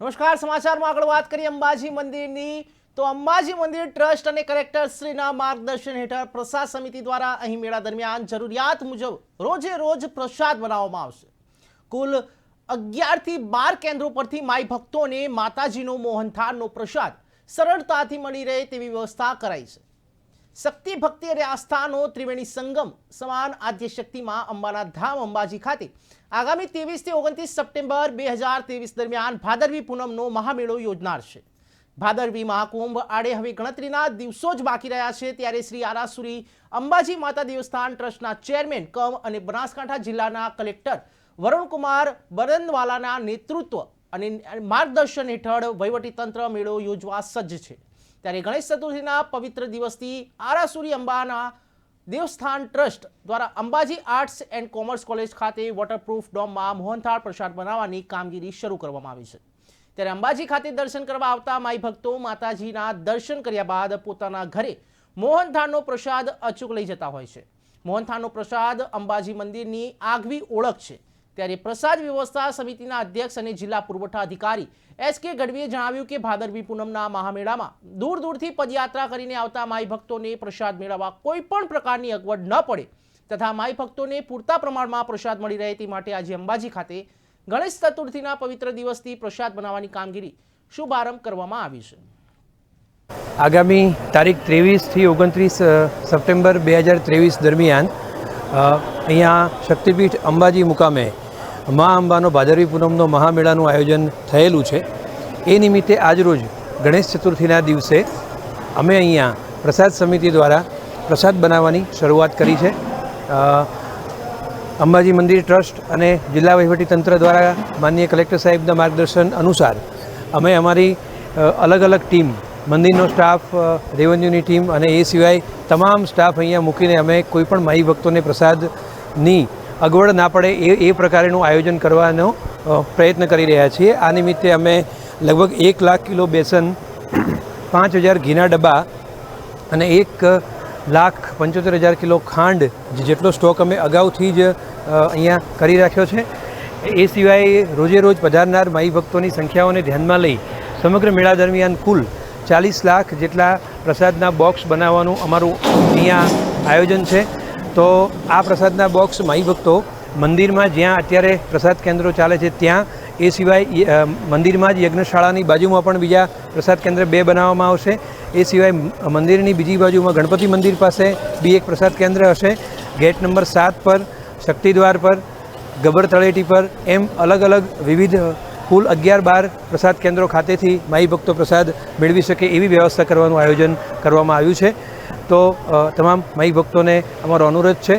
નમસ્કાર, સમાચારમાં આગળ વાત કરીએ અંબાજી મંદિરની. તો અંબાજી મંદિર ટ્રસ્ટ અને કલેક્ટર શ્રીના માર્ગદર્શન હેઠળ પ્રસાદ સમિતિ દ્વારા અહીં મેળા દરમિયાન જરૂરિયાત મુજબ રોજે રોજ પ્રસાદ બનાવવામાં આવશે. કુલ અગિયારથી બાર કેન્દ્રો પરથી માઈ ભક્તોને માતાજીનો મોહનથાળનો પ્રસાદ સરળતાથી મળી રહે તેવી વ્યવસ્થા કરાઈ છે. શક્તિ ભક્તિ અને આસ્થાનો ત્રિવેણી સંગમ. સમાન આદ્ય શક્તિમાં અંબાના ધામ અંબાજી ખાતે. આગામી ત્રેવીસથી ઓગણત્રીસ સપ્ટેમ્બર બે હજાર ત્રેવીસ દરમિયાન ભાદરવી પૂનમનો મહામેળો યોજનાર છે ભાદરવી મહાકુંભ આડે હવે ગણતરીના દિવસો જ બાકી રહ્યા છે, ત્યારે શ્રી આરાસુરી અંબાજી માતા દેવસ્થાન ટ્રસ્ટના ચેરમેન, કમ અને બનાસકાંઠા જિલ્લાના કલેક્ટર વરુણકુમાર બરનવાલાના નેતૃત્વ અને માર્ગદર્શન હેઠળ વહીવટીતંત્ર મેળો યોજવા સજ્જ છે. ત્યારે ગણેશ ચતુર્થીના પવિત્ર દિવસથી આરાસુરી અંબાના દેવસ્થાન ટ્રસ્ટ દ્વારા Ambaji arts and commerce college ખાતે વોટરપ્રૂફ ડોમમાં મોહનથાળ પ્રસાદ બનાવવાની કામગીરી શરૂ કરવામાં આવી છે. ત્યારે અંબાજી ખાતે દર્શન કરવા આવતા માઈ ભક્તો માતાજીના દર્શન કર્યા બાદ પોતાના ઘરે મોહનથાળનો પ્રસાદ અચૂક લઈ જતા હોય છે. મોહનથાળનો પ્રસાદ અંબાજી મંદિરની આગવી ઓળખ છે. ત્યારે પ્રસાદ વ્યવસ્થા સમિતિના અધ્યક્ષ અને જિલ્લા પુરવઠા અધિકારી એસ કે ગઢવીએ જણાવ્યું કે ભાદરવી પૂનમના મહામેળામાં દૂર દૂરથી પદયાત્રા કરીને આવતા માઈ ભક્તોને પ્રસાદ મેળવવા કોઈ પણ પ્રકારની અગવડ ન પડે તથા માઈ ભક્તોને પૂરતા પ્રમાણમાં પ્રસાદ મળી રહે તે માટે આજે અંબાજી ખાતે ગણેશ ચતુર્થીના પવિત્ર દિવસથી પ્રસાદ બનાવવાની કામગીરી શુભારંભ કરવામાં આવી છે. આગામી તારીખ ત્રેવીસથી ઓગણત્રીસ સપ્ટેમ્બર બે હજાર ત્રેવીસ દરમિયાન અહીંયા શક્તિપીઠ અંબાજી મુકામે મા અંબાનો ભાદરવી પૂનમનો મહામેળાનું આયોજન થયેલું છે. એ નિમિત્તે આજરોજ ગણેશ ચતુર્થીના દિવસે અમે અહીંયા પ્રસાદ સમિતિ દ્વારા પ્રસાદ બનાવવાની શરૂઆત કરી છે. અંબાજી મંદિર ટ્રસ્ટ અને જિલ્લા વહીવટીતંત્ર દ્વારા માનનીય કલેક્ટર સાહેબના માર્ગદર્શન અનુસાર અમે અમારી અલગ અલગ ટીમ, મંદિરનો સ્ટાફ રેવન્યુની ટીમ અને એ સિવાય તમામ સ્ટાફ અહીંયા મૂકીને અમે કોઈપણ માઈ ભક્તોને પ્રસાદની અગવડ ના પડે એ એ પ્રકારેનું આયોજન કરવાનો પ્રયત્ન કરી રહ્યા છીએ. આ નિમિત્તે અમે લગભગ એક લાખ કિલો બેસન, પાંચ હજાર ઘીના ડબ્બા અને એક લાખ પંચોતેર હજાર કિલો ખાંડ જેટલો સ્ટોક અમે અગાઉથી જ અહીંયા કરી રાખ્યો છે. એ સિવાય રોજે રોજ પધારનાર માઈ ભક્તોની સંખ્યાઓને ધ્યાનમાં લઈ સમગ્ર મેળા દરમિયાન કુલ ચાલીસ લાખ જેટલા પ્રસાદના બોક્સ બનાવવાનું અમારું અહીંયા આયોજન છે. તો આ પ્રસાદના બોક્સ માઈ ભક્તો, મંદિરમાં જ્યાં અત્યારે પ્રસાદ કેન્દ્રો ચાલે છે, ત્યાં એ સિવાય મંદિરમાં જ યજ્ઞશાળાની બાજુમાં પણ બીજા પ્રસાદ કેન્દ્ર બે બનાવવામાં આવશે. એ સિવાય મંદિરની બીજી બાજુમાં ગણપતિ મંદિર પાસે બી એક પ્રસાદ કેન્દ્ર હશે. ગેટ નંબર સાત પર, શક્તિદ્વાર પર ગબર તળેટી પર, એમ અલગ અલગ વિવિધ કુલ અગિયાર બાર પ્રસાદ કેન્દ્રો ખાતેથી માઈ ભક્તો પ્રસાદ મેળવી શકે એવી વ્યવસ્થા કરવાનું આયોજન કરવામાં આવ્યું છે. તો તમામ માઈ ભક્તોને અમારો અનુરોધ છે.